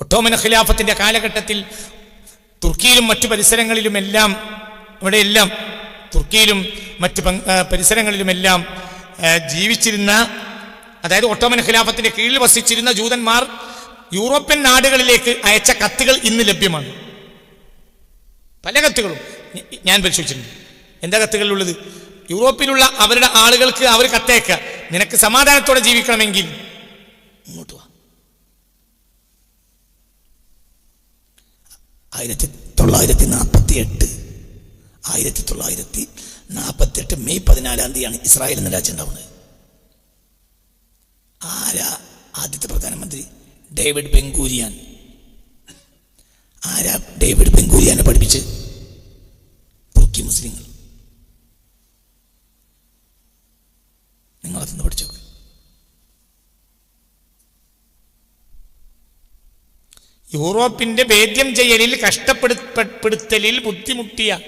ഒട്ടോമന ഖിലാഫത്തിന്റെ കാലഘട്ടത്തിൽ തുർക്കിയിലും മറ്റു പരിസരങ്ങളിലുമെല്ലാം ഇവിടെയെല്ലാം തുർക്കിയിലും മറ്റു പരിസരങ്ങളിലുമെല്ലാം ജീവിച്ചിരുന്ന അതായത് ഒട്ടോമൻ ഖിലാഫത്തിന്റെ കീഴിൽ വസിച്ചിരുന്ന ജൂതന്മാർ യൂറോപ്യൻ നാടുകളിലേക്ക് അയച്ച കത്തുകൾ ഇന്ന് ലഭ്യമാണ്. പല കത്തുകളും ഞാൻ പരിശോധിച്ചിട്ടുണ്ട്. എന്താ കത്തുകളിലുള്ളത്? യൂറോപ്പിലുള്ള അവരുടെ ആളുകൾക്ക് അവർ കത്തയക്കുക. നിനക്ക് സമാധാനത്തോടെ ജീവിക്കണമെങ്കിൽ ഇങ്ങോട്ട് വാ. ആയിരത്തി തൊള്ളായിരത്തി നാൽപ്പത്തി എട്ട് ആയിരത്തി തൊള്ളായിരത്തി നാൽപ്പത്തി എട്ട് മെയ് പതിനാലാം തീയതിയാണ് ഇസ്രായേൽ എന്ന രാജ്യം ഉണ്ടാവുന്നത്. ആരാ ആദ്യത്തെ പ്രധാനമന്ത്രി? ഡേവിഡ് ബെങ്കൂരിയാൻ ആരാ ഡേവിഡ് ബെങ്കൂരിയാനെ പഠിപ്പിച്ച് യൂറോപ്പിന്റെ ഭേദ്യം ചെയ്യലിൽ കഷ്ടപ്പെടുത്തലിൽ ബുദ്ധിമുട്ടിയ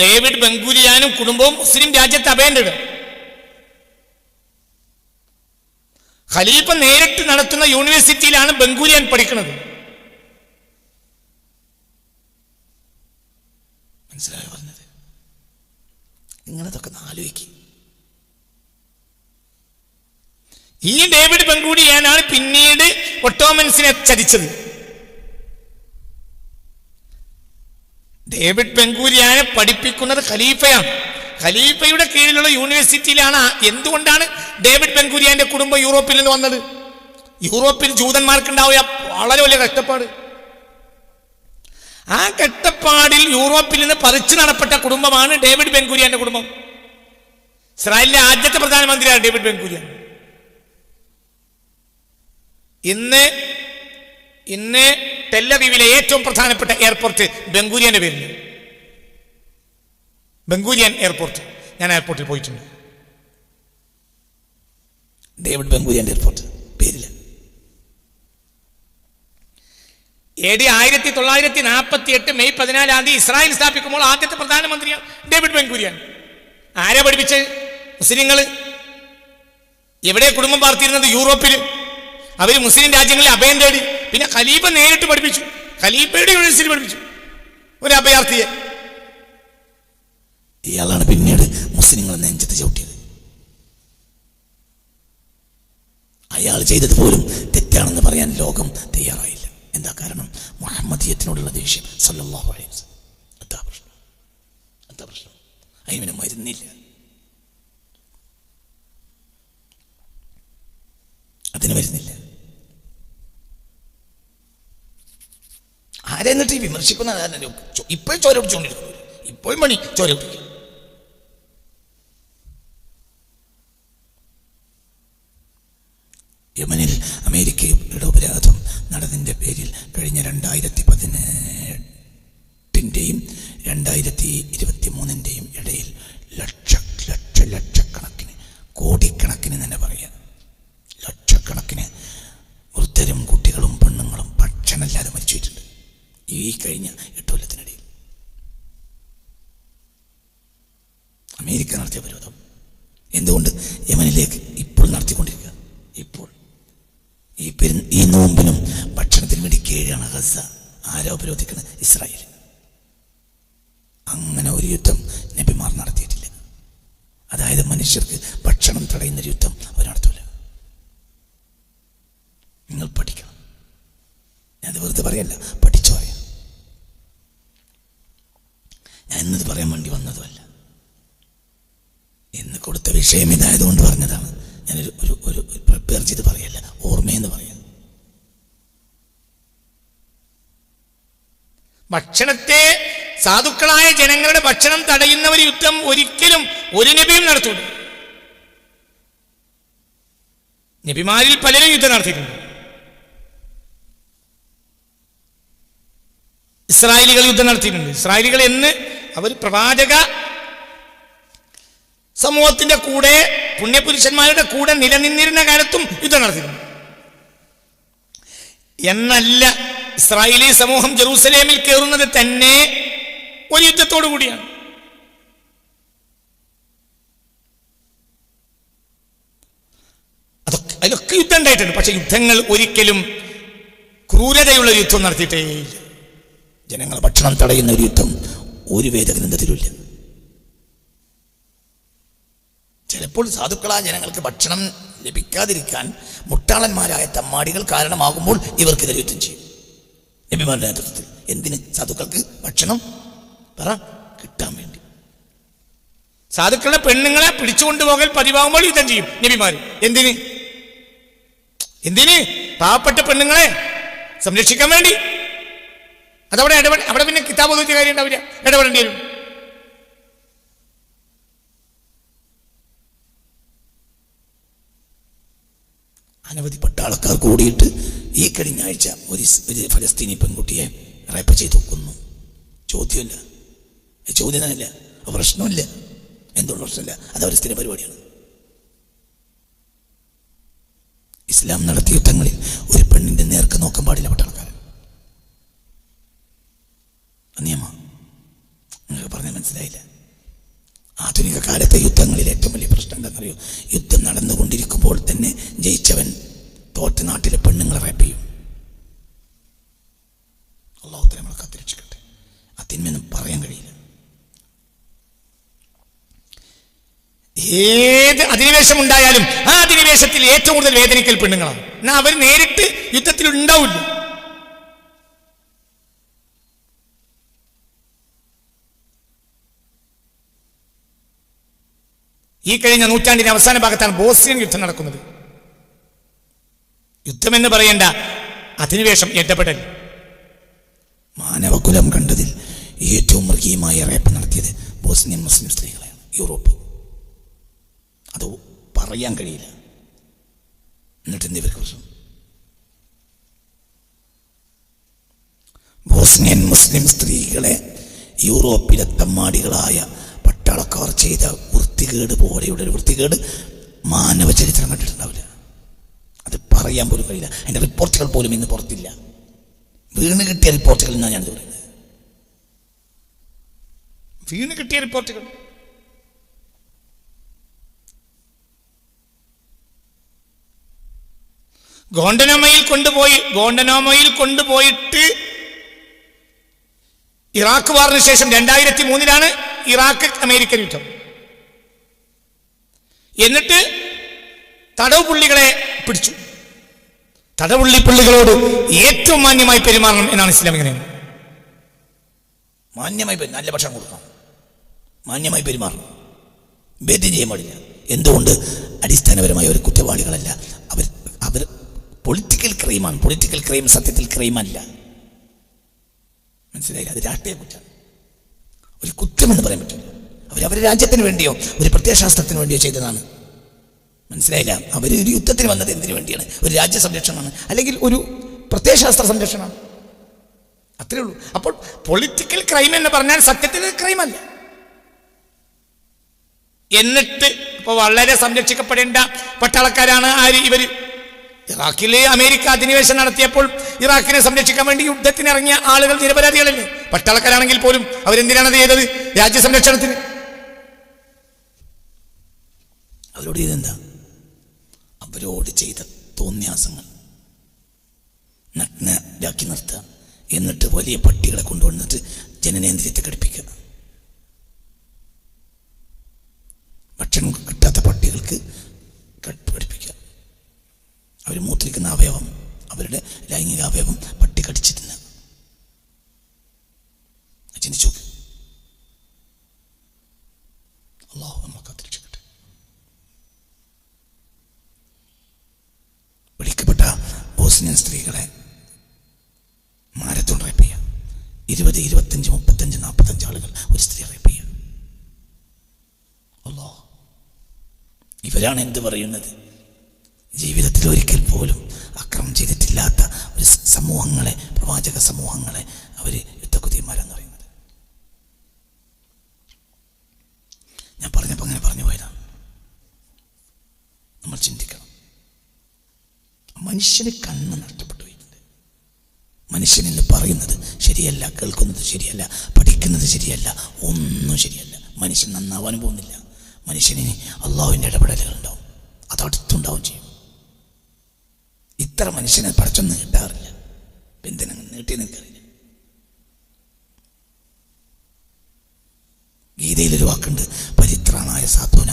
ഡേവിഡ് ബംഗൂരിയാനും കുടുംബവും മുസ്ലിം രാജ്യത്ത് അഭയണ്ടത്. ഖലീഫ നേരിട്ട് നടത്തുന്ന യൂണിവേഴ്സിറ്റിയിലാണ് ബംഗൂരിയാൻ പഠിക്കുന്നത് മനസ്സിലായോ പറഞ്ഞത്? നിങ്ങളതൊക്കെ ആലോചിക്കും. ഈ ഡേവിഡ് ബംഗൂരിയാനാണ് പിന്നീട് ഒട്ടോമൻസിനെ ചതിച്ചത്. ഡേവിഡ് ബംഗൂരിയാനെ പഠിപ്പിക്കുന്നത് ഖലീഫയാണ്. ഖലീഫയുടെ കീഴിലുള്ള യൂണിവേഴ്സിറ്റിയിലാണ്. എന്തുകൊണ്ടാണ് ഡേവിഡ് ബംഗൂരിയാന്റെ കുടുംബം യൂറോപ്പിൽ നിന്ന് വന്നത്? യൂറോപ്പിൽ ജൂതന്മാർക്കുണ്ടാവുക വളരെ വലിയ കഷ്ടപ്പാട്. ആ കഷ്ടപ്പാടിൽ യൂറോപ്പിൽ നിന്ന് പറിച്ചു നടപ്പെട്ട കുടുംബമാണ് ഡേവിഡ് ബെങ്കുരിയാന്റെ കുടുംബം. ഇസ്രായേലിലെ ആദ്യത്തെ പ്രധാനമന്ത്രിയാണ് ഡേവിഡ് ബംഗൂരിയാൻ ഇന്ന് ഇന്ന് ടെല്ലവീവിലെ ഏറ്റവും പ്രധാനപ്പെട്ട എയർപോർട്ട് ബംഗൂരിയന്റെ പേരിൽ. ബംഗൂരിയൻ എയർപോർട്ട് ഞാൻ എയർപോർട്ടിൽ പോയിട്ടുണ്ട്. ഡേവിഡ് ബംഗൂരിയാന്റെ എയർപോർട്ട് പേരിൽ. എ ഡി ആയിരത്തി തൊള്ളായിരത്തി നാൽപ്പത്തി എട്ട് മെയ് പതിനാലാം തീയതി ഇസ്രായേൽ സ്ഥാപിക്കുമ്പോൾ ആദ്യത്തെ പ്രധാനമന്ത്രിയാണ് ഡേവിഡ് ബംഗൂരിയൻ. ആരെ പഠിപ്പിച്ച്? മുസ്ലിങ്ങൾ എവിടെ കുടുംബം പാർത്തിരുന്നത്? യൂറോപ്പിൽ അവർ മുസ്ലിം രാജ്യങ്ങളിൽ അഭയം തേടി. പിന്നെ ഖലീഫ നേരിട്ട് പഠിപ്പിച്ചു. ഖലീഫയുടെ യൂണിവേഴ്സിറ്റി പഠിപ്പിച്ചു. ഒരു അഭയാർത്ഥിയെ. ഇയാളാണ് പിന്നീട് മുസ്ലിങ്ങളെ നെഞ്ചത്ത് ചവിട്ടിയത്. അയാൾ ചെയ്തത് പോലും തെറ്റാണെന്ന് പറയാൻ ലോകം തയ്യാറായില്ല. എന്താ കാരണം? മുഹമ്മദീയത്തിനോടുള്ള ദേഷ്യം. സല്ലാഹു അലൈഹി. എന്താ പ്രശ്നം? എന്താ പ്രശ്നം? അതിന് മരുന്നില്ല. അതിന് മരുന്നില്ല. ആരെന്നിട്ട് വിമർശിക്കുന്ന ഇപ്പോഴും ചോര പിടിച്ചുകൊണ്ടിരിക്കുന്നു ഇപ്പോഴും മണി ചോര പിടിക്കും യമനിൽ അമേരിക്കയുടെ ഉപരാധം നടന്നതിന്റെ പേരിൽ കഴിഞ്ഞ രണ്ടായിരത്തി പതിനെട്ടിന്റെയും രണ്ടായിരത്തി ഇരുപത്തി മൂന്നിന്റെയും ഇടയിൽ ലക്ഷ ലക്ഷ ലക്ഷക്കണക്കിന് കോടിക്കണക്കിന് തന്നെ പറയാം. ഈ കഴിഞ്ഞ എട്ട് കൊല്ലത്തിനിടയിൽ അമേരിക്ക നടത്തിയ വിരോധം എന്തുകൊണ്ട്? യമനിലേക്ക് ഇപ്പോൾ നടത്തിക്കൊണ്ടിരിക്കുക. ഇപ്പോൾ. ഈ പെരു ഈ നോമ്പിനും ഭക്ഷണത്തിന് വേണ്ടി കീഴാണ് ഗസ. ആരോ ഉപരോധിക്കുന്നത്? ഇസ്രായേൽ. അങ്ങനെ ഒരു യുദ്ധം നബിമാർ നടത്തിയിട്ടില്ല. അതായത് മനുഷ്യർക്ക് ഭക്ഷണം തടയുന്ന ഒരു യുദ്ധം അവർ നടത്തൂല. നിങ്ങൾ പഠിക്കണം. ഞാൻ വെറുതെ പറയല്ല പഠിച്ചു പറയാം ഞാൻ ഇന്നത് പറയാൻ വേണ്ടി വന്നതുമല്ല. എന്ന് കൊടുത്ത വിഷയം ഇതായതുകൊണ്ട് പറഞ്ഞതാണ്. ഞാനൊരു ഒരു ഒരു പ്രിപ്പയർ ചെയ്ത് പറയല്ല ഓർമ്മയെന്ന് പറയാം. ഭക്ഷണത്തെ സാധുക്കളായ ജനങ്ങളുടെ ഭക്ഷണം തടയുന്ന ഒരു യുദ്ധം ഒരിക്കലും ഒരു നബിയും നടത്തൂല. നബിമാരിൽ പലരും യുദ്ധം നടത്തിയിട്ടുണ്ട്. ഇസ്രായേലികൾ യുദ്ധം നടത്തിയിട്ടുണ്ട്. ഇസ്രായേലികൾ എന്ന് അവർ പ്രവാചക സമൂഹത്തിന്റെ കൂടെ പുണ്യപുരുഷന്മാരുടെ കൂടെ നിലനിന്നിരുന്ന കാലത്തും യുദ്ധം നടത്തിയിരുന്നു. എന്നല്ല ഇസ്രായേലി സമൂഹം ജെറൂസലേമിൽ കയറുന്നത് തന്നെ ഒരു യുദ്ധത്തോടു കൂടിയാണ്. അതൊക്കെ അതിലൊക്കെ യുദ്ധം ഉണ്ടായിട്ടുണ്ട്. പക്ഷെ യുദ്ധങ്ങൾ ഒരിക്കലും ക്രൂരതയുള്ള യുദ്ധം നടത്തിയിട്ടേ ജനങ്ങളെ ഭക്ഷണം തടയുന്ന ഒരു യുദ്ധം ഒരു വേദഗ്രന്ഥത്തിലുമില്ല ചിലപ്പോൾ സാധുക്കളായ ജനങ്ങൾക്ക് ഭക്ഷണം ലഭിക്കാതിരിക്കാൻ മുട്ടാളന്മാരായ തമ്മാടികൾ കാരണമാകുമ്പോൾ ഇവർക്ക് യുദ്ധം ചെയ്യും. നബിമാരുടെ നേതൃത്വത്തിൽ എന്തിന് സാധുക്കൾക്ക് ഭക്ഷണം? പറ കിട്ടാൻ വേണ്ടി. സാധുക്കളുടെ പെണ്ണുങ്ങളെ പിടിച്ചുകൊണ്ടുപോകൽ പതിവാകുമ്പോൾ യുദ്ധം ചെയ്യും നബിമാർ എന്തിന്? എന്തിന്? പാവപ്പെട്ട പെണ്ണുങ്ങളെ സംരക്ഷിക്കാൻ വേണ്ടി. അതവിടെ ഇടപെട അവിടെ പിന്നെ കിതാബ് ഒതുക്കിയ കാര്യം ഉണ്ടാവില്ല ഇടപെടേണ്ടി വരും. അനവധി ആൾക്കാർ കൂടിയിട്ട് ഈ കഴിഞ്ഞ ആഴ്ച ഒരു ഫലസ്തീനി പെൺകുട്ടിയെ റേപ്പ് ചെയ്ത് കൊന്നു. ചോദ്യമില്ല. ഏ, ചോദ്യം തന്നെയില്ല. അത് പ്രശ്നമില്ല. എന്തുകൊണ്ട് പ്രശ്നമില്ല? അത് അവർ സ്ഥിര പരിപാടിയാണ്. ഇസ്ലാം നടത്തിയ യുദ്ധങ്ങളിൽ ഒരു പെണ്ണിന്റെ നേർക്ക് നോക്കാൻ പാടില്ല പട്ടാളക്കാരൻ നിയമ. നിങ്ങൾക്ക് പറഞ്ഞാൽ മനസ്സിലായില്ല. ആധുനിക കാലത്തെ യുദ്ധങ്ങളിൽ ഏറ്റവും വലിയ പ്രശ്നം എന്താണെന്നറിയോ? യുദ്ധം നടന്നുകൊണ്ടിരിക്കുമ്പോൾ തന്നെ ജയിച്ചവൻ തോറ്റ നാട്ടിലെ പെണ്ണുങ്ങളെ റേപ്പ് ചെയ്യും. അള്ളാഹുത്തല നമ്മളെ കാത്തിരക്ഷിക്കട്ടെ. ആ തിന്മയൊന്നും പറയാൻ കഴിയില്ല. ഏത് അധിനിവേശം ഉണ്ടായാലും ആ അധിനിവേശത്തിൽ ഏറ്റവും കൂടുതൽ വേദനിക്കൽ പെണ്ണുങ്ങളാണ്. എന്നാൽ അവർ നേരിട്ട് യുദ്ധത്തിൽ ഉണ്ടാവില്ല. ഈ കഴിഞ്ഞ നൂറ്റാണ്ടിന്റെ അവസാന ഭാഗത്താണ് ബോസ്നിയൻ യുദ്ധം നടക്കുന്നത്. യുദ്ധമെന്ന് പറയേണ്ട അധിനിവേശം ഇടപെടൽ മാനവകുലം കണ്ടതിൽ ഏറ്റവും മൃഗീയമായ റേപ്പ് നടത്തിയത് ബോസ്നിയൻ മുസ്ലിം സ്ത്രീകളെയാണ് യൂറോപ്പ്. അത് പറയാൻ കഴിയില്ല. എന്നിട്ട് ഇവർക്ക് ബോസ്നിയൻ മുസ്ലിം സ്ത്രീകളെ യൂറോപ്പിലെ തമ്മാടികളായ ചെയ്ത വൃത്തികേട് പോലെയുള്ള ഒരു വൃത്തികേട് മാനവ ചരിത്രം കണ്ടിട്ടുണ്ടാവില്ല. അത് പറയാൻ പോലും കഴിയില്ല. അതിന്റെ റിപ്പോർട്ടുകൾ പോലും ഇന്ന് പുറത്തില്ല. വീണ് കിട്ടിയ റിപ്പോർട്ടുകൾ എന്നാണ് ഞാനിത് പറയുന്നത്. വീണ് കിട്ടിയ റിപ്പോർട്ടുകൾ. ഗോണ്ടനോമയിൽ കൊണ്ടുപോയി ഗോണ്ടനോമയിൽ കൊണ്ടുപോയിട്ട് ഇറാഖ് വാറിന് ശേഷം രണ്ടായിരത്തി മൂന്നിലാണ് ഇറാഖ് അമേരിക്കൻ യുദ്ധം. എന്നിട്ട് തടവ് പുള്ളികളെ പിടിച്ചു. തടവുള്ളി പുള്ളികളോട് ഏറ്റവും മാന്യമായി പെരുമാറണം എന്നാണ് ഇസ്ലാമിക നിയമം മാന്യമായി നല്ല ഭക്ഷണം കൊടുക്കണം. മാന്യമായി പെരുമാറണം. ഭേദ്യം ചെയ്യാൻ പാടില്ല. എന്തുകൊണ്ട്? അടിസ്ഥാനപരമായ ഒരു കുറ്റവാളികളല്ല. അവർ അവർ പൊളിറ്റിക്കൽ ക്രൈമാണ് പൊളിറ്റിക്കൽ ക്രൈം സത്യത്തിൽ ക്രൈമല്ല മനസ്സിലായില്ല? അത് രാഷ്ട്രീയ കുറ്റമാണ് ഒരു കുറ്റമെന്ന് പറയാൻ പറ്റില്ല. അവർ അവരുടെ രാജ്യത്തിന് വേണ്ടിയോ ഒരു പ്രത്യയശാസ്ത്രത്തിന് വേണ്ടിയോ ചെയ്തതാണ്. മനസ്സിലായില്ല? അവർ ഒരു യുദ്ധത്തിന് വന്നത് എന്തിനു വേണ്ടിയാണ്? ഒരു രാജ്യ സംരക്ഷണമാണ്. അല്ലെങ്കിൽ ഒരു പ്രത്യയശാസ്ത്ര സംരക്ഷണമാണ് അത്രേ ഉള്ളൂ. അപ്പോൾ പൊളിറ്റിക്കൽ ക്രൈം എന്ന് പറഞ്ഞാൽ സത്യത്തിൽ ക്രൈം അല്ല. എന്നിട്ട് ഇപ്പൊ വളരെ സംരക്ഷിക്കപ്പെടേണ്ട പട്ടാളക്കാരാണ് ആര്? ഇവർ ഇറാഖിലെ അമേരിക്ക അധിനിവേശം നടത്തിയപ്പോൾ ഇറാഖിനെ സംരക്ഷിക്കാൻ വേണ്ടി യുദ്ധത്തിന് ഇറങ്ങിയ ആളുകൾ നിരപരാധികളല്ലേ? പട്ടാളക്കാരാണെങ്കിൽ പോലും അവരെന്തിനാണ് ചെയ്തത്? രാജ്യ സംരക്ഷണത്തിന്. അവരോട് ചെയ്തെന്താ? അവരോട് ചെയ്ത തോന്നിയാസങ്ങൾ. നഗ്നരാക്കി നിർത്തുക. എന്നിട്ട് വലിയ പട്ടികളെ കൊണ്ടുവന്നിട്ട് ജനനേന്ദ്രിയത്തെ ഘടിപ്പിക്കുക. ഭക്ഷണം കിട്ടാത്ത അവർ മൂത്തിരിക്കുന്ന അവയവം അവരുടെ ലൈംഗിക അവയവം പട്ടി കടിച്ചിരുന്ന് ചിന്തിച്ചു. അള്ളാഹു കാത്തിരക്ഷിക്കട്ടെ. വിളിക്കപ്പെട്ട ബോസ്നിയൻ സ്ത്രീകളെ മാരത്തോൺ റേപ്പ് ചെയ്യാം. ഇരുപത് ഇരുപത്തഞ്ച് മുപ്പത്തഞ്ച് നാൽപ്പത്തഞ്ച് ആളുകൾ ഒരു സ്ത്രീ റേപ്പ് ചെയ്യാം. അല്ലോ ഇവരാണ് എന്ത് പറയുന്നത്? ജീവിതത്തിൽ ഒരിക്കൽ പോലും അക്രമം ചെയ്തിട്ടില്ലാത്ത ഒരു സമൂഹങ്ങളെ പ്രവാചക സമൂഹങ്ങളെ അവർ യുദ്ധക്കുതിയന്മാരെന്ന് പറയുന്നത്. ഞാൻ പറഞ്ഞപ്പോൾ അങ്ങനെ പറഞ്ഞു പോയതാണ് നമ്മൾ ചിന്തിക്കണം. മനുഷ്യന് കണ്ണ് നഷ്ടപ്പെട്ടു പോയിട്ടുണ്ട്. മനുഷ്യൻ എന്ന് പറയുന്നത് ശരിയല്ല കേൾക്കുന്നത് ശരിയല്ല പഠിക്കുന്നത് ശരിയല്ല ഒന്നും ശരിയല്ല. മനുഷ്യൻ നന്നാവാനും പോകുന്നില്ല. മനുഷ്യന് അള്ളാഹുവിന്റെ ഇടപെടലുകൾ ഉണ്ടാവും അത് അടുത്തുണ്ടാവും ചെയ്യും. ഇത്ര മനുഷ്യനെ പഠിച്ചൊന്നും കിട്ടാറില്ല. എന്തിനാ നിൽക്കാറില്ല ഗീതയിൽ ഗീതയിലൊരു വാക്കുണ്ട് പരിത്രാണായ സാധുന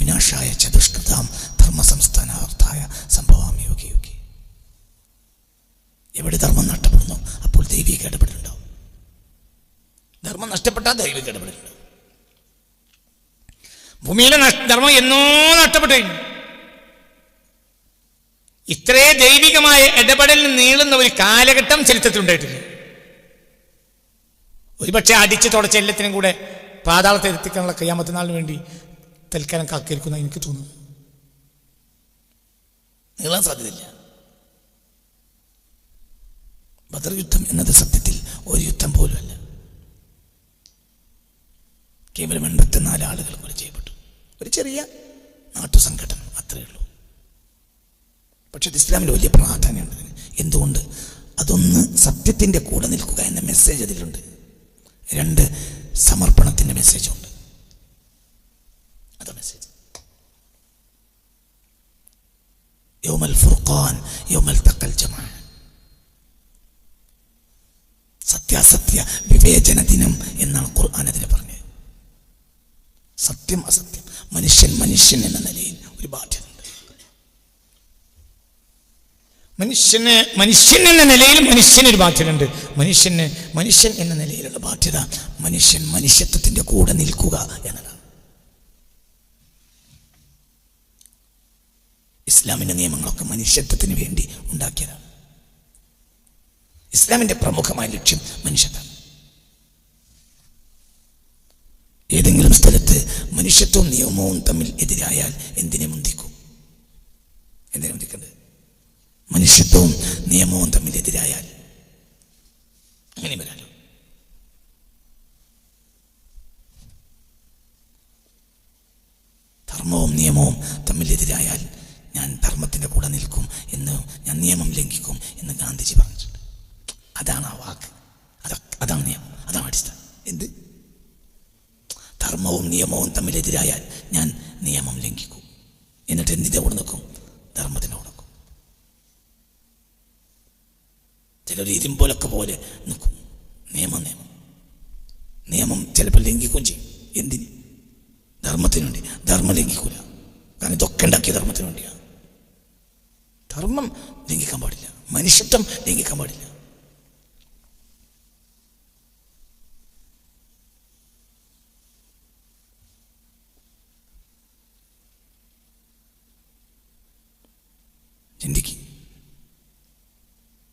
വിനാശായ ചതുഷ്കൃതാം ധർമ്മസംസ്ഥാനാർത്ഥായ സംഭവാം യോഗി യോഗി. എവിടെ ധർമ്മം നഷ്ടപ്പെടുന്നു? അപ്പോൾ ദൈവിക ഇടപെടലുണ്ടാവും ധർമ്മം നഷ്ടപ്പെട്ടാൽ ദൈവിക ഇടപെടലുണ്ടാവും ഭൂമിയിലെ ധർമ്മം എന്നോ നഷ്ടപ്പെട്ടു ഇത്രേ ദൈവികമായ ഇടപെടലിന് നീളുന്ന ഒരു കാലഘട്ടം ചരിത്രത്തിൽ ഉണ്ടായിട്ടില്ല ഒരുപക്ഷെ അടിച്ച് തുടച്ച എല്ലാത്തിനും കൂടെ പാതാളത്തെ എത്തിക്കാനുള്ള കയ്യാമത്തെ നാളിന് വേണ്ടി തൽക്കാലം കാക്കിയിരിക്കുന്ന എനിക്ക് തോന്നുന്നു. നീളാൻ സാധ്യതയില്ല. ബദർ യുദ്ധം എന്നത് സത്യത്തിൽ ഒരു യുദ്ധം പോലുമല്ല. കേവലം എൺപത്തിനാല് ആളുകൾ കൊല ചെയ്യപ്പെട്ടു. ഒരു ചെറിയ നാട്ടുസംഘടന അത്രയേ ഉള്ളൂ. പക്ഷെ ഇസ്ലാമിൽ വലിയ പ്രാധാന്യമുണ്ട്. എന്തുകൊണ്ട്? അതൊന്ന് സത്യത്തിന്റെ കൂടെ നിൽക്കുക എന്ന മെസ്സേജ് അതിലുണ്ട്. രണ്ട് സമർപ്പണത്തിന്റെ മെസ്സേജുണ്ട് അതാ മെസ്സേജ് യൗമൽ ഫുർഖാൻ സത്യാസത്യ വിവേചന ദിനം എന്നാണ് ഖുർആൻ അതിനെ പറഞ്ഞത്. സത്യം അസത്യം. മനുഷ്യൻ മനുഷ്യൻ എന്ന നിലയിൽ ഒരു ബാധ്യതയുണ്ട് മനുഷ്യന് മനുഷ്യൻ എന്ന നിലയിൽ മനുഷ്യന് ഒരു ബാധ്യതയുണ്ട്. മനുഷ്യന് മനുഷ്യൻ എന്ന നിലയിലുള്ള ബാധ്യത മനുഷ്യൻ മനുഷ്യത്വത്തിന്റെ കൂടെ നിൽക്കുക എന്നതാണ്. ഇസ്ലാമിന്റെ നിയമങ്ങളൊക്കെ മനുഷ്യത്വത്തിന് വേണ്ടി ഉണ്ടാക്കിയതാണ്. ഇസ്ലാമിന്റെ പ്രമുഖമായ ലക്ഷ്യം മനുഷ്യത്വം. ഏതെങ്കിലും സ്ഥലത്ത് മനുഷ്യത്വവും നിയമവും തമ്മിൽ എതിരായാൽ എന്തിനെ മുന്തിക്കും? എന്തിനെ മുന്തിക്കണ്ടത്? മനുഷ്യത്വവും നിയമവും തമ്മിൽ എതിരായാൽ അങ്ങനെ വരാലോ? ധർമ്മവും നിയമവും തമ്മിൽ എതിരായാൽ ഞാൻ ധർമ്മത്തിന്റെ കൂടെ നിൽക്കും എന്ന് ഞാൻ നിയമം ലംഘിക്കും എന്ന് ഗാന്ധിജി പറഞ്ഞിട്ടുണ്ട്. അതാണ് ആ വാക്ക്. അത അതാണ് നിയമം. അതാണ് അടിസ്ഥാനം. എന്ത്? ധർമ്മവും നിയമവും തമ്മിൽ എതിരായാൽ ഞാൻ നിയമം ലംഘിക്കും. എന്നിട്ട് എന്തിന്റെ കൂടെ നിൽക്കും? ധർമ്മത്തിന്റെ കൂടെ നിൽക്കും ചിലർ ഇരുമ്പോലൊക്കെ പോലെ നിൽക്കും. നിയമം നിയമം. നിയമം ചിലപ്പോൾ ലംഘിക്കുകയും ചെയ്യും. എന്തിന്? ധർമ്മത്തിന് വേണ്ടി ധർമ്മം ലംഘിക്കൂല. കാരണം ഇതൊക്കെ ഉണ്ടാക്കിയ ധർമ്മത്തിന് വേണ്ടിയാണ് ധർമ്മം ലംഘിക്കാൻ പാടില്ല. മനുഷ്യത്വം ലംഘിക്കാൻ പാടില്ല ചിന്തിക്കും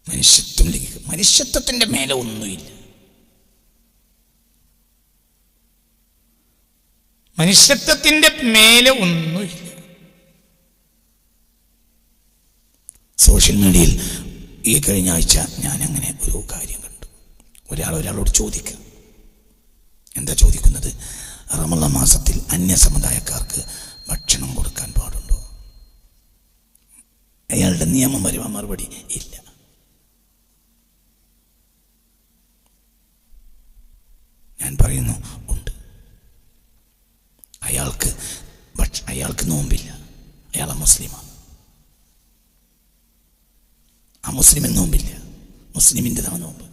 മനുഷ്യത്വം ലംഘിക്കും മനുഷ്യത്വത്തിന്റെ മേലെ ഒന്നുമില്ല. മനുഷ്യത്വത്തിന്റെ മേലെ ഒന്നുമില്ല. സോഷ്യൽ മീഡിയയിൽ ഈ കഴിഞ്ഞ ആഴ്ച ഞാൻ അങ്ങനെ ഒരു കാര്യം കണ്ടു. ഒരാൾ ഒരാളോട് ചോദിക്കുക. എന്താ ചോദിക്കുന്നത്? റമള മാസത്തിൽ അന്യ സമുദായക്കാർക്ക് ഭക്ഷണം കൊടുക്കാൻ പാടുണ്ടോ? അയാളുടെ നിയമം വരുവാൻ മറുപടി ഇല്ല ഞാൻ പറയുന്നു ഉണ്ട് അയാൾക്ക് ഭക്ഷ അയാൾക്ക് നോമ്പില്ല അയാൾ മുസ്ലിമാണ് ആ മുസ്ലിമിന് നോമ്പില്ല. മുസ്ലിമിന്റെതാണ് നോമ്പ്.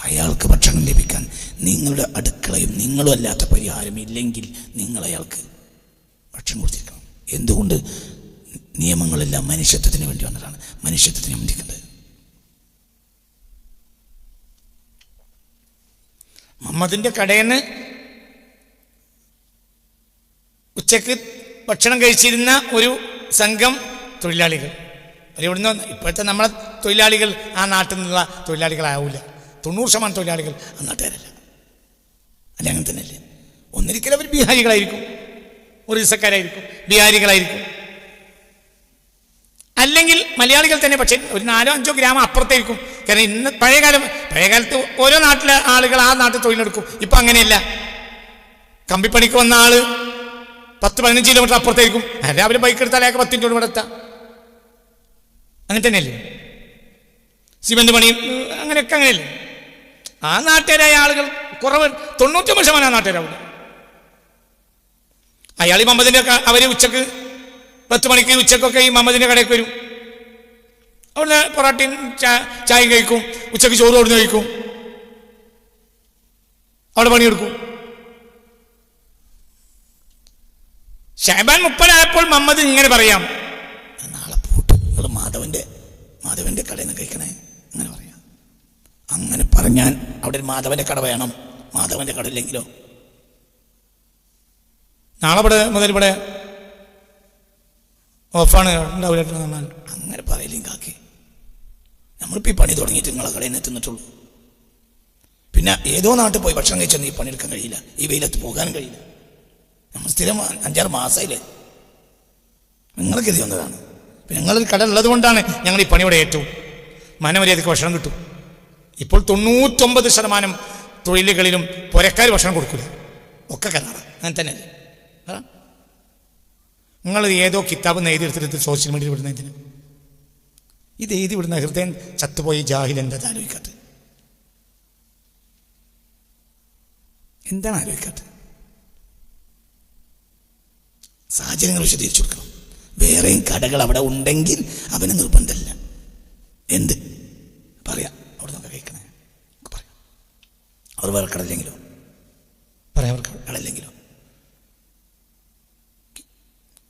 അയാൾക്ക് ഭക്ഷണം ലഭിക്കാൻ നിങ്ങളുടെ അടുക്കളയും നിങ്ങളും അല്ലാത്ത പരിഹാരം ഇല്ലെങ്കിൽ നിങ്ങൾ അയാൾക്ക് ഭക്ഷണം കൊടുത്തിരിക്കണം. എന്തുകൊണ്ട്? നിയമങ്ങളെല്ലാം മനുഷ്യത്വത്തിന് വേണ്ടി വന്നതാണ്. മനുഷ്യത്വത്തിന് മുന്തിക്കേണ്ടത് മുഹമ്മദിന്റെ കടയിൽ ഉച്ചയ്ക്ക് ഭക്ഷണം കഴിച്ചിരുന്ന ഒരു സംഘം തൊഴിലാളികൾ. അവരിവിടുന്ന് ഇപ്പോഴത്തെ നമ്മളെ തൊഴിലാളികൾ ആ നാട്ടിൽ നിന്നുള്ള തൊഴിലാളികളാവില്ല തൊണ്ണൂറ് ശതമാനം തൊഴിലാളികൾ ആ നാട്ടുകാരല്ല. അല്ലെ അങ്ങനെ തന്നെയല്ലേ? ഒന്നിരിക്കലും അവർ ബിഹാരികളായിരിക്കും. ഒറീസക്കാരായിരിക്കും. ബിഹാരികളായിരിക്കും. അല്ലെങ്കിൽ മലയാളികൾ തന്നെ പക്ഷേ ഒരു നാലോ അഞ്ചോ ഗ്രാമം അപ്പുറത്തായിരിക്കും. കാരണം ഇന്ന് പഴയകാലം പഴയകാലത്ത് ഓരോ നാട്ടിലെ ആളുകൾ ആ നാട്ടിൽ തൊഴിലെടുക്കും. ഇപ്പം അങ്ങനെയല്ല. കമ്പിപ്പണിക്ക് വന്ന ആൾ പത്ത് പതിനഞ്ച് കിലോമീറ്റർ അപ്പുറത്തായിരിക്കും. രാവിലെ ബൈക്ക് എടുത്താൽ അയാൾക്ക് പത്ത് കിലോമീറ്റർ എത്താം. അങ്ങനെ തന്നെയല്ലേ? സിമെന്റ് പണി അങ്ങനെയൊക്കെ അങ്ങനെയല്ലേ? ആ നാട്ടുകാരായ ആളുകൾ കുറവ് തൊണ്ണൂറ്റൊമ്പത് ശതമാനം ആ നാട്ടുകാരാവില്ല അയാൾ ഈ മമ്മദിന്റെ ക- അവർ ഉച്ചയ്ക്ക് പത്ത് മണിക്ക് ഉച്ചക്കൊക്കെ ഈ മമ്മദിന്റെ കടയിൽ വരും. അവിടുന്ന് പൊറാട്ടയും ചായ ചായയും കഴിക്കും ഉച്ചയ്ക്ക് ചോറ് അവിടുന്ന് കഴിക്കും. അവിടെ പണിയെടുക്കും. ഷാബാൻ മുപ്പതായപ്പോൾ മമ്മദ് ഇങ്ങനെ പറയാം. പോട്ട് നിങ്ങൾ മാധവന്റെ മാധവന്റെ കടയിൽ നിന്ന് കഴിക്കണേ? അങ്ങനെ പറയാം. അങ്ങനെ പറഞ്ഞാൽ അവിടെ ഒരു മാധവന്റെ കട വേണം. മാധവന്റെ കട ഇല്ലെങ്കിലോ? നാളെ ഇവിടെ മുതൽ ഇവിടെ ഓഫാണ്. ഉണ്ടാവില്ല പറഞ്ഞാൽ അങ്ങനെ പറയില്ലേ കാക്കി. നമ്മളിപ്പോൾ ഈ പണി തുടങ്ങിയിട്ട് നിങ്ങളെ കടയിൽ നിന്ന് എത്തുന്നിട്ടുള്ളൂ. പിന്നെ ഏതോ നാട്ടിൽ പോയി ഭക്ഷണം കഴിച്ചാൽ ഈ പണിയെടുക്കാൻ കഴിയില്ല. ഈ വെയിലത്ത് പോകാനും കഴിയില്ല. നമ്മൾ സ്ഥിരം അഞ്ചാറ് മാസമായില്ലേ നിങ്ങൾക്ക് ഇത് വന്നതാണ് ഞങ്ങളൊരു കട ഉള്ളത് കൊണ്ടാണ് ഞങ്ങൾ ഈ പണിയുടെ ഏറ്റവും. മനമര്യാദയ്ക്ക് ഭക്ഷണം കിട്ടും. ഇപ്പോൾ തൊണ്ണൂറ്റൊമ്പത് ശതമാനം തൊഴിലുകളിലും പുരക്കാർ ഭക്ഷണം കൊടുക്കില്ല ഒക്കെ കരാറ അങ്ങനെ തന്നെ. നിങ്ങൾ ഏതോ കിതാബ് എഴുതി എടുത്തിട്ട് സോഷ്യൽ മീഡിയയിൽ വിടുന്ന ഇതിന് ഇത് എഴുതി വിടുന്ന ഹൃദയം ചത്തുപോയി ജാഹിൽ എന്താ ആലോചിക്കാത്തത്? എന്താണ് ആലോചിക്കാത്തത്? സാഹചര്യങ്ങൾ വിശദീകരിച്ചു കൊടുക്കണം. വേറെയും കടകൾ അവിടെ ഉണ്ടെങ്കിൽ അവന് നിർബന്ധമില്ല. എന്ത്? പറയാം. അവിടെ കഴിക്കണേ പറയാം. അവർ വേറെ കടയില്ലെങ്കിലോ പറയാവർക്ക് കടയില്ലെങ്കിലോ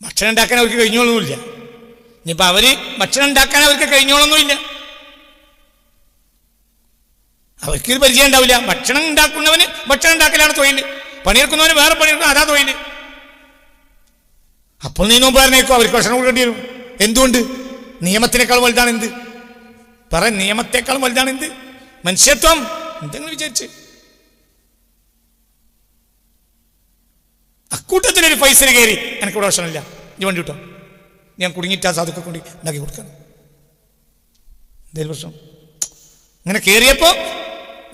ഭക്ഷണം ഉണ്ടാക്കാൻ അവർക്ക് കഴിഞ്ഞോളൊന്നുമില്ല ഇനിയിപ്പോൾ അവർ ഭക്ഷണം ഉണ്ടാക്കാൻ അവർക്ക് കഴിഞ്ഞോളൊന്നുമില്ല അവർക്ക് പരിചയം ഉണ്ടാവില്ല. ഭക്ഷണം ഉണ്ടാക്കുന്നവന് ഭക്ഷണം ഉണ്ടാക്കലാണ് തൊഴിൽ പണിയെടുക്കുന്നവന് വേറെ പണിയെടുക്കുന്ന അതാ തൊഴിൽ അപ്പോൾ നീ നോമ്പ് പറഞ്ഞേക്കോ അവർക്ക് ഭക്ഷണം കൊടുക്കേണ്ടി വരും. എന്തുകൊണ്ട്? നിയമത്തിനേക്കാൾ വലുതാണ് എന്ത് പറ നിയമത്തെക്കാൾ വലുതാണ് എന്ത് മനുഷ്യത്വം? എന്തെങ്കിലും വിചാരിച്ച്? അക്കൂട്ടത്തിലൊരു പൈസ കയറി എനിക്കിവിടെ ഭക്ഷണമില്ല. ഇത് വണ്ടി കിട്ടോ ഞാൻ കുടുങ്ങിയിട്ട് ആ സാധുക്കൾ കൊണ്ട് ഉണ്ടാക്കി കൊടുക്കണം. എന്തേലും പ്രശ്നം? അങ്ങനെ കയറിയപ്പോൾ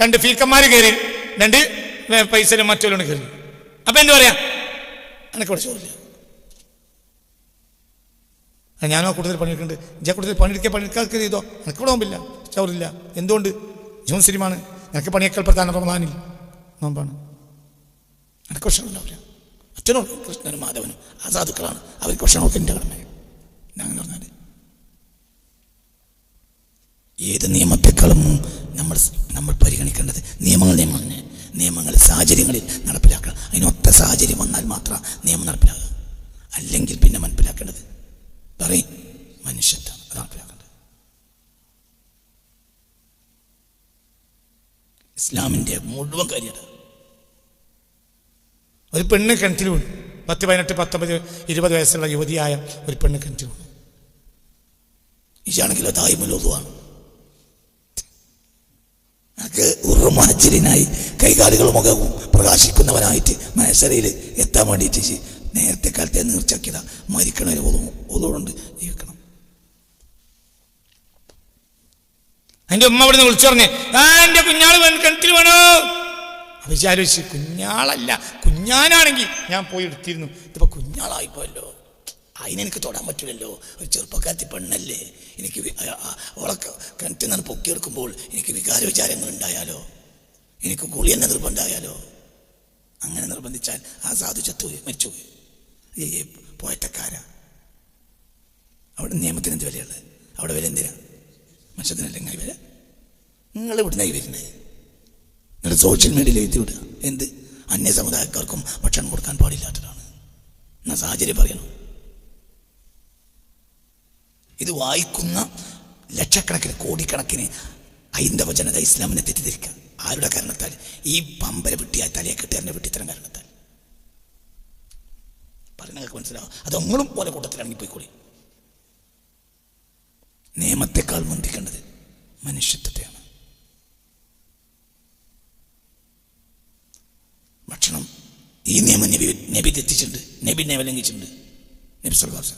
രണ്ട് ഫീക്കന്മാർ കയറി രണ്ട് പൈസ മറ്റൊരു കയറി. അപ്പൊ എന്ത് പറയാ? എനിക്കിവിടെ ചോറില്ല ആ, ഞാനോ കൂടുതൽ പണിയെടുക്കുന്നുണ്ട്. ഞാൻ കൂടുതൽ പണിയെടുക്കുക പണിയെടുക്കാതെ ചെയ്തോ? എനിക്കിവിടെ നോമ്പില്ല ചോറില്ല എന്തുകൊണ്ട്? ജൂൺ സിനിമാണ് എനിക്ക് പണിയേക്കാൾ പ്രധാന റമദാനിൽ. നോമ്പാണ്. എനിക്ക് ഭക്ഷണം ഉണ്ടാവില്ല അച്ഛനും കൃഷ്ണനും മാധവനും ആ സാധുക്കളാണ് അവർക്ക് ഭക്ഷണം എന്റെ കടമ അങ്ങനെ പറഞ്ഞാൽ ഏത് നിയമത്തെക്കാളും നമ്മൾ നമ്മൾ പരിഗണിക്കേണ്ടത് നിയമങ്ങൾ നിയമങ്ങൾ നിയമങ്ങൾ സാഹചര്യങ്ങളിൽ നടപ്പിലാക്കണം. അതിനൊത്ത സാഹചര്യം വന്നാൽ മാത്രം നിയമം നടപ്പിലാക്കുക അല്ലെങ്കിൽ പിന്നെ മനസ്സിലാക്കേണ്ടത് പറയും മനുഷ്യത്വം അത് നടപ്പിലാക്കേണ്ടത് ഇസ്ലാമിന്റെ മുഴുവൻ കാര്യം ഒരു പെണ്ണ് കിണറ്റിൽ വീണു. പത്ത് പതിനെട്ട് പത്തൊമ്പത് ഇരുപത് വയസ്സുള്ള യുവതിയായ ഒരു പെണ്ണ് കിണറ്റിൽ വീണു. ഇജാണെങ്കിൽ തായ്മലോതുവാണ് എനിക്ക് ഉറുമാച്ചിരിനായി കൈകാലുകൾ മുഖവും പ്രകാശിക്കുന്നവനായിട്ട് മനസ്സരയിൽ എത്താൻ വേണ്ടിയിട്ട് നേരത്തെ കാലത്തെ നീർച്ചക്കിയത മരിക്കണ ഒതുകൊണ്ട് ജീവിക്കണം. അതിന്റെ ഉമ്മ അവിടെ നിന്ന് വിളിച്ചു പറഞ്ഞേ ആ എന്റെ കുഞ്ഞാൾ വീണ് കിണറ്റിൽ വേണോ. വിചാരിച്ച് കുഞ്ഞാളല്ല കുഞ്ഞാനാണെങ്കിൽ ഞാൻ പോയി എടുത്തിരുന്നു. ഇതിപ്പോ കുഞ്ഞാളായിപ്പോയല്ലോ. അതിനെനിക്ക് തൊടാൻ പറ്റില്ലല്ലോ ഒരു ചെറുപ്പക്കാരത്തി പെണ്ണല്ലേ. എനിക്ക് ഓളൊക്കെ കിണറ്റിൽ നിന്ന് പൊക്കിയെടുക്കുമ്പോൾ എനിക്ക് വികാര വിചാരങ്ങൾ ഉണ്ടായാലോ? എനിക്ക് കുളി എന്ന നിർബന്ധമായാലോ അങ്ങനെ നിർബന്ധിച്ചാൽ ആ സാധു ചത്തുപോയി മരിച്ചുപോയി. ഈ പോയറ്റക്കാര അവിടെ നിയമത്തിന് എന്ത് വിലയുള്ളത്? അവിടെ വില എന്തിനാ? മനുഷ്യത്തിനല്ലെങ്കിൽ വില? നിങ്ങൾ ഇവിടുന്നായി വരുന്നത് നിങ്ങൾ സോഷ്യൽ മീഡിയയിൽ എഴുതി വിടുക. എന്ത്? അന്യ സമുദായക്കാർക്കും ഭക്ഷണം കൊടുക്കാൻ പാടില്ലാത്തതാണ്. എന്നാ സാഹചര്യം പറയണം? ഇത് വായിക്കുന്ന ലക്ഷക്കണക്കിന് കോടിക്കണക്കിന് ഹൈന്ദവ ജനത ഇസ്ലാമിനെ തെറ്റിദ്ധരിക്കുക. ആരുടെ കാരണത്താൽ? ഈ പമ്പര വിട്ടിയായ തലയെ കെട്ടിയാറിന്റെ വിട്ടിത്തരം കാരണത്താൽ. പറയുന്നതൊക്കെ മനസ്സിലാവും. അതങ്ങളും പോലെ കൂട്ടത്തിൽ ഇറങ്ങിപ്പോയിക്കൂടി നിയമത്തെക്കാൾ മുന്തിക്കേണ്ടത് മനുഷ്യത്വത്തെയാണ്. ഭക്ഷണം ഈ നിയമം നബി നബി തെറ്റിച്ചിട്ടുണ്ട് നബി നിയമം ലംഘിച്ചിട്ടുണ്ട്. നബി സല്ലാസ്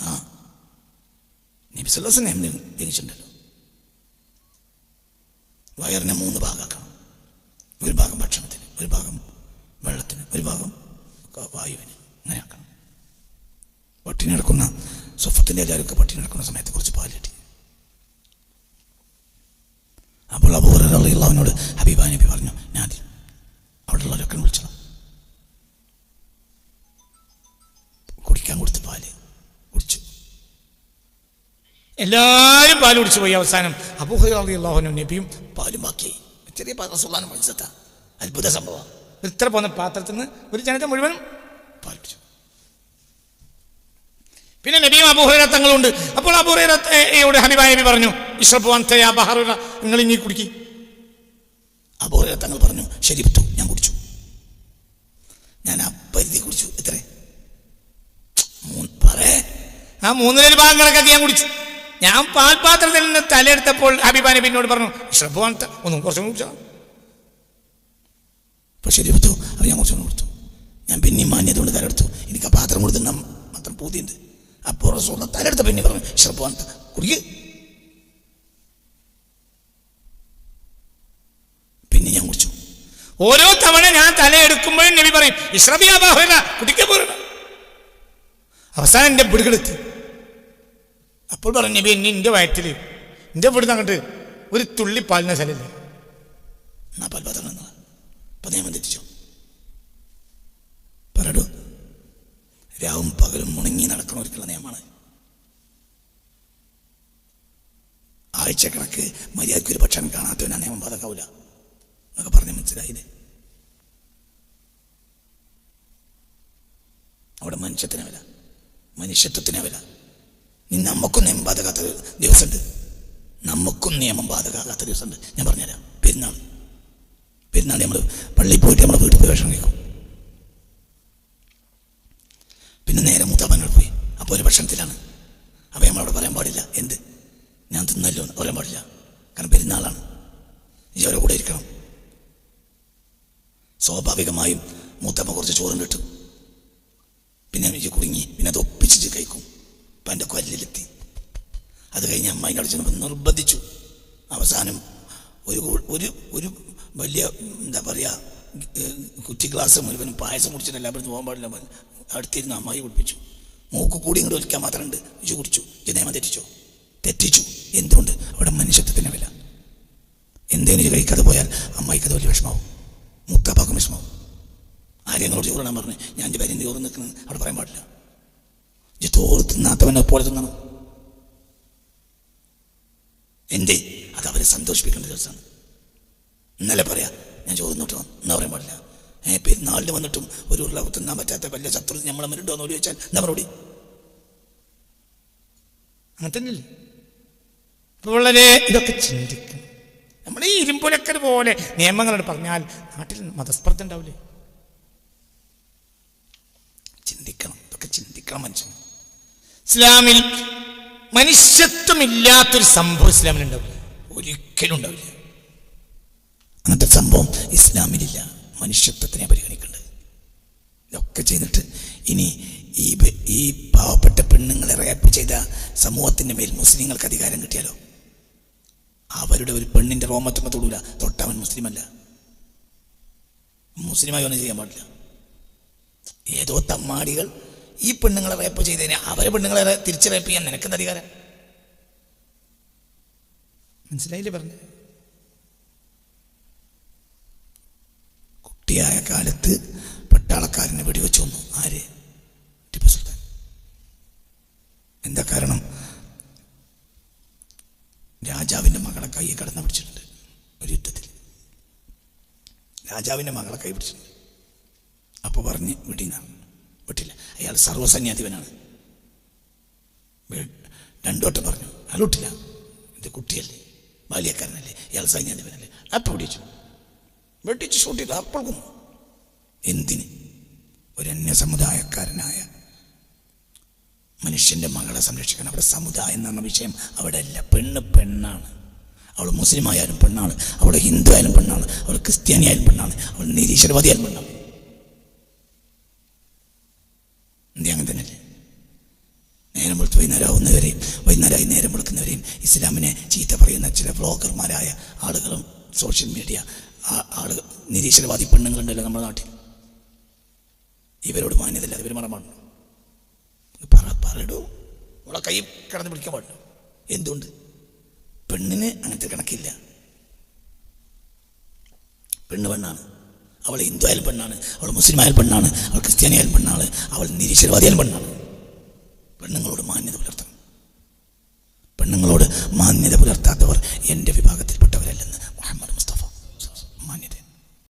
ആ. നബി സല്ലാസ് നിയമം ലംഘിച്ചിട്ടുണ്ടല്ലോ വയറിനെ മൂന്ന് ഭാഗമാക്കണം ഒരു ഭാഗം ഭക്ഷണത്തിന് ഒരു ഭാഗം വെള്ളത്തിന് ഒരു ഭാഗം വായുവിന്. അങ്ങനെ പട്ടിണി നടക്കുന്ന സ്വഫത്തിന്റെ എല്ലാവരും പട്ടിണി നടക്കുന്ന സമയത്തെക്കുറിച്ച് പാലിട്ടി. പാൽ കിട്ടി അപ്പോൾ അബൂറിനോട് ഹബീബ നബി പറഞ്ഞു ഞാൻ അവിടെയുള്ളവരൊക്കെ വിളിച്ചണം കുടിക്കാൻ കൊടുത്ത് പാൽ കുടിച്ചു. എല്ലാവരും പാൽ കുടിച്ചു പോയി അവസാനം. അബൂഹുറലി അള്ളാഹുനും നബിയും പാലും ബാക്കി. ചെറിയ റസൂള്ളാണ് മനസ്സത്ത അത്ഭുത സംഭവം. ഇത്ര പോകുന്ന പാത്രത്തിൽ നിന്ന് ഒരു ജനത മുഴുവനും പാൽ കുടിച്ചു പിന്നെ നബിയും അബുഹുറ തങ്ങളുണ്ട്. അപ്പോൾ അബൂഹുറയോട് ഹബീബായ നബി പറഞ്ഞു നിങ്ങൾ ഇനി കുടിക്കി. അബുഹുറ തങ്ങൾ പറഞ്ഞു ശരി പറ്റൂ ഞാൻ കുടിച്ചു. ഞാൻ ആ പരിധി കുടിച്ചു. എത്ര? പറേ ആ മൂന്നിലൊരു ഭാഗം കണക്കാക്കി ഞാൻ കുടിച്ചു. ഞാൻ പാൽപാത്രത്തിൽ നിന്ന് തലയെടുത്തപ്പോൾ അഭിമാനി നബിനോട് പറഞ്ഞു ഇഷബുവാൻ ഒന്നും കുറച്ചും കുടിച്ചോ. പക്ഷെ ഞാൻ കുറച്ചൊന്നും കൊടുത്തു ഞാൻ പിന്നെയും മാന്യത കൊണ്ട് തലെടുത്തു എനിക്ക് ആ പാത്രം കൊടുത്തിട്ട് മാത്രം പൂതിയുണ്ട്. അപ്പോൾ റസൂള്ള തലെടുത്ത പിന്നെ പറഞ്ഞു ഷർപ്പാൻ കുടിക്ക്. പിന്നെ ഞാൻ കുടിച്ചു. ഓരോ തവണ ഞാൻ തലയെടുക്കുമ്പോഴും നബി പറയും ഇഷ്റബി അബാഹുറ കുടിക്കാൻ പോരണ അവസാനം എന്റെ പിടികെടുത്ത് അപ്പോൾ പറഞ്ഞു നബി എന്നെ എന്റെ വയറ്റിൽ എന്റെ ഇവിടുന്ന് അങ്ങോട്ട് ഒരു തുള്ളി പാലിന സ്ഥലമില്ല എന്നാ പാൽപാത്രം പാത്രം അപ്പം നിയമം തെറ്റിച്ചോ. പറയടൂ രാവും പകലും മുണങ്ങി നടക്കുന്നവർക്കുള്ള നിയമമാണ്. ആഴ്ചക്കണക്ക് മര്യാദയ്ക്ക് ഒരു ഭക്ഷണം കാണാത്തവനാ നിയമം ബാധകാവൂല. എന്നൊക്കെ പറഞ്ഞ് മനസ്സിലായില്ലേ? അവിടെ മനുഷ്യത്തിനെ വില. മനുഷ്യത്വത്തിനെ വില. നീ നമുക്കും നിയമം ബാധകാത്ത ദിവസമുണ്ട്. നമുക്കും നിയമം ബാധകാകാത്ത ദിവസമുണ്ട്. ഞാൻ പറഞ്ഞുതരാം. പെരുന്നാൾ. പെരുന്നാൾ നമ്മൾ പള്ളിയിൽ പോയിട്ട് നമ്മുടെ വീട്ടിൽ പോയി പിന്നെ നേരെ മൂത്താപ്പനോട് പോയി. അപ്പോൾ ഒരു ഭക്ഷണത്തിലാണ്. അപ്പോൾ നമ്മളവിടെ പറയാൻ പാടില്ല. എന്ത്? ഞാൻ തിന്നല്ലോ എന്ന് പറയാൻ പാടില്ല. കാരണം പെരുന്നാളാണ്. ഇനി അവരെ കൂടെ ഇരിക്കണം. സ്വാഭാവികമായും മൂത്തമ്മ കുറച്ച് ചോറും കിട്ടും. പിന്നെ എനിക്ക് കുടുങ്ങി. പിന്നെ അത് ഒപ്പിച്ചിട്ട് കഴിക്കും. അപ്പം എന്റെ കൊല്ലിലെത്തി. അത് കഴിഞ്ഞ് അമ്മായി കളിച്ചപ്പോൾ നിർബന്ധിച്ചു. അവസാനം ഒരു ഒരു ഒരു വലിയ എന്താ പറയുക കുറ്റി ഗ്ലാസ് മുഴുവനും പായസം കുടിച്ചിട്ട് എല്ലാവരും പോകാൻ പാടില്ല. അടുത്തിരുന്ന് അമ്മായി കുടിപ്പിച്ചു മൂക്ക് കൂടി ഇങ്ങോട്ട് ഒലിക്കാൻ മാത്രമുണ്ട്. ഇജ് കുടിച്ചു. ഇജ് നിയമം തെറ്റിച്ചോ? തെറ്റിച്ചു. എന്തുകൊണ്ട്? അവിടെ മനുഷ്യത്വത്തിന് വില. എന്തേലും കഴിക്കാതെ പോയാൽ അമ്മായിക്കത് വലിയ വിഷമാവും മുത്താപ്പാക്കും വിഷമാവും ആര്യങ്ങളോട് ചോറിടാൻ പറഞ്ഞു ഞാൻ എന്റെ പേരും ചോറ് നിൽക്കുന്നത് അവിടെ പറയാൻ പാടില്ല. ഇജ് ചോറ് തിന്നാത്തവനെ പോലെ തിന്നണം. എന്തേ? അത് അവരെ സന്തോഷിപ്പിക്കേണ്ട ദിവസമാണ്. ഇന്നലെ പറയാം ഞാൻ ചോദിച്ചിട്ട് എന്നാ പറയാൻ പാടില്ല. പെരുന്നാളിന് വന്നിട്ടും ഒരു ഉരുള തിന്നാൻ പറ്റാത്ത വല്ല ശത്രു നമ്മളെ മുന്നിട്ടോ എന്ന് ചോദിച്ചാൽ എന്താ മറുപടി? അങ്ങനെ തന്നെയല്ലേ? വളരെ ഇതൊക്കെ ചിന്തിക്കും നമ്മൾ ഈ ഇരുമ്പുലക്കൽ പോലെ നിയമങ്ങളോട് പറഞ്ഞാൽ നാട്ടിൽ മതസ്പർദ്ധ ഉണ്ടാവില്ലേ? ചിന്തിക്കണം ഇതൊക്കെ ചിന്തിക്കണം മനുഷ്യൻ. ഇസ്ലാമിൽ മനുഷ്യത്വമില്ലാത്തൊരു സംഭവം ഇസ്ലാമിൽ ഉണ്ടാവില്ല. ഒരിക്കലും ഉണ്ടാവില്ല. അങ്ങനത്തെ സംഭവം ഇസ്ലാമിലില്ല. മനുഷ്യത്വത്തിനെ പരിഗണിക്കേണ്ടത് ഇതൊക്കെ ചെയ്തിട്ട് ഇനി ഈ ഈ പാവപ്പെട്ട പെണ്ണുങ്ങളെ റേപ്പ് ചെയ്ത സമൂഹത്തിന്റെ മേൽ മുസ്ലിങ്ങൾക്ക് അധികാരം കിട്ടിയാലോ? അവരുടെ ഒരു പെണ്ണിന്റെ റോമത്തുമ്പ തൊടൂല. തൊട്ടവൻ മുസ്ലിമല്ല. മുസ്ലിമായി ഒന്നും ചെയ്യാൻ പാടില്ല. ഏതോ തമ്മാടികൾ ഈ പെണ്ണുങ്ങളെ റേപ്പ് ചെയ്തതിന് അവരെ പെണ്ണുങ്ങളെ തിരിച്ച് റേപ്പ് ചെയ്യാൻ നിനക്കെന്ത് അധികാരം? മനസ്സിലായില്ലേ പറഞ്ഞു കുട്ടിയായ കാലത്ത് പട്ടാളക്കാരനെ വെടിവെച്ചു വന്നു. ആര്? ടിപ്പു സുൽത്താൻ. എന്താ കാരണം? രാജാവിന്റെ മകളെ കൈ കടന്നു പിടിച്ചിട്ടുണ്ട്. ഒരു യുദ്ധത്തിൽ. രാജാവിന്റെ മകളെ കൈ പിടിച്ചിട്ടുണ്ട്. അപ്പോൾ പറഞ്ഞ് വിടിന വിട്ടില്ല. അയാൾ സർവസന്യാധിപനാണ് രണ്ടോട്ടം പറഞ്ഞു. അയാൾ വിട്ടില്ല. ഇത് കുട്ടിയല്ലേ? ബാല്യക്കാരനല്ലേ? ഇയാൾ സൈന്യാധിപനല്ലേ? അപ്പം പിടിച്ചു വെട്ടിച്ച് ഷൂട്ട് ചെയ്തു അപ്പോൾ എന്തിന്? ഒരു അന്യ സമുദായക്കാരനായ മനുഷ്യന്റെ മകളെ സംരക്ഷിക്കണം അവിടെ സമുദായം എന്ന് വിഷയം അവിടെ അല്ല പെണ്ണ് പെണ്ണാണ്. അവൾ മുസ്ലിം ആയാലും പെണ്ണാണ്. അവൾ ഹിന്ദു ആയാലും പെണ്ണാണ്. അവൾ ക്രിസ്ത്യാനി ആയാലും പെണ്ണാണ്. അവൾ നിരീശ്വരവാദി ആയാലും പെണ്ണാണ്. എന്തി അങ്ങനെ തന്നെയല്ലേ? നേരം വെളുത്ത് വൈകുന്നേരം ആവുന്നവരെയും വൈകുന്നേരമായി നേരം വെളുക്കുന്നവരെയും ഇസ്ലാമിനെ ചീത്ത പറയുന്ന ചില ബ്ലോഗർമാരായ ആളുകളും സോഷ്യൽ മീഡിയ ആളുകൾ നിരീശ്വരവാദി പെണ്ണുങ്ങളുണ്ടല്ലോ നമ്മുടെ നാട്ടിൽ. ഇവരോട് മാന്യതല്ല ഇവർ മറമാണ് പറ പറയടോ. അവളെ കൈ കിടന്ന് പിടിക്കാൻ പാടില്ല. എന്തുകൊണ്ട്? പെണ്ണിന് അങ്ങനത്തെ കണക്കില്ല. പെണ്ണ് പെണ്ണാണ്. അവൾ ഹിന്ദു ആയാലും പെണ്ണാണ്. അവൾ മുസ്ലിം ആയാലും പെണ്ണാണ്. അവൾ ക്രിസ്ത്യാനി ആയാലും പെണ്ണാണ്. അവൾ നിരീശ്വരവാദിയായാലും പെണ്ണാണ്. പെണ്ണുങ്ങളോട് മാന്യത പുലർത്തണം. പെണ്ണുങ്ങളോട് മാന്യത പുലർത്താത്തവർ എന്റെ വിഭാഗത്തിൽപ്പെട്ടവരല്ലെന്ന്